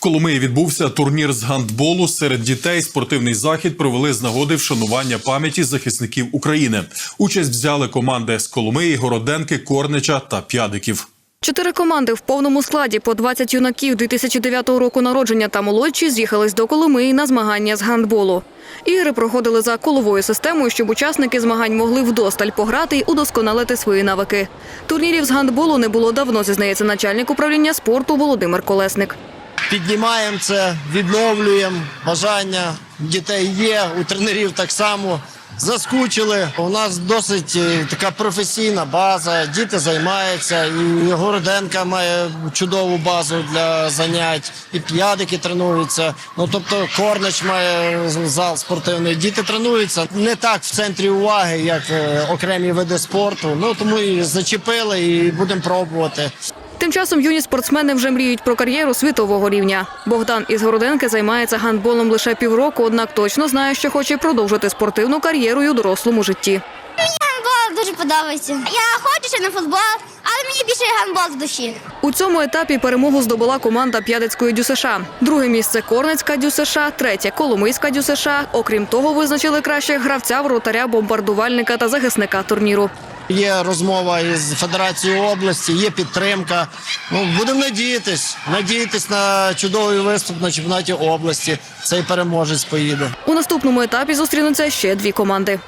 Коломиї відбувся турнір з гандболу серед дітей. Спортивний захід провели з нагоди вшанування пам'яті захисників України. Участь взяли команди з Коломиї, Городенки, Корнича та П'ядиків. Чотири команди в повному складі по 20 юнаків 2009 року народження та молодші з'їхались до Коломиї на змагання з гандболу. Ігри проходили за коловою системою, щоб учасники змагань могли вдосталь пограти й удосконалити свої навики. Турнірів з гандболу не було давно, зізнається начальник управління спорту Володимир Колесник. Піднімаємо це, відновлюємо. Бажання дітей є, у тренерів так само. Заскучили. У нас досить е, така професійна база. Діти займаються. І Городенка має чудову базу для занять, і п'ядики тренуються. Ну тобто Корнич має зал спортивний. Діти тренуються не так в центрі уваги, як е, окремі види спорту. Ну тому і зачепили, і будемо пробувати. Тим часом юні спортсмени вже мріють про кар'єру світового рівня. Богдан із Городенки займається гандболом лише півроку, однак точно знає, що хоче продовжити спортивну кар'єру й у дорослому житті. Мені Гандбол дуже подобається. Я хочу ще на футбол, але мені більше гандбол з душі. У цьому етапі перемогу здобула команда П'ядицької ДЮСШ. Друге місце Корницька ДЮСШ, третє Коломийська ДЮСШ. Окрім того, визначили кращих гравця, вратаря, бомбардувальника та захисника турніру. Є розмова із Федерацією області, є підтримка. Ну будемо надіятись, надіятись на чудовий виступ на чемпіонаті області. Цей переможець поїде. У наступному етапі зустрінуться ще дві команди.